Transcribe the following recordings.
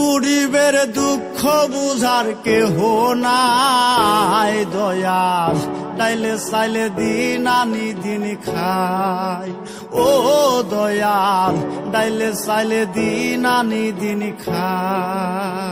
গরিবের দুঃখ বুঝার কেহ নাই। দয়াল ডাইলে সাইলে দিন আনি, দিন খাই। ও দয়াল ডাইলে সাইলে দিন আনি, দিন খাই।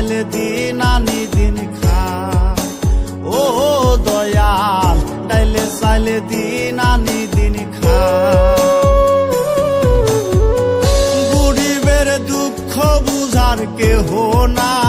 চাইলে দিন আনি দিন খা ও দয়াল চাইলে চাইলে দিন আনি দিন খা গরিবের দুঃখ বুঝার কেহ নাই।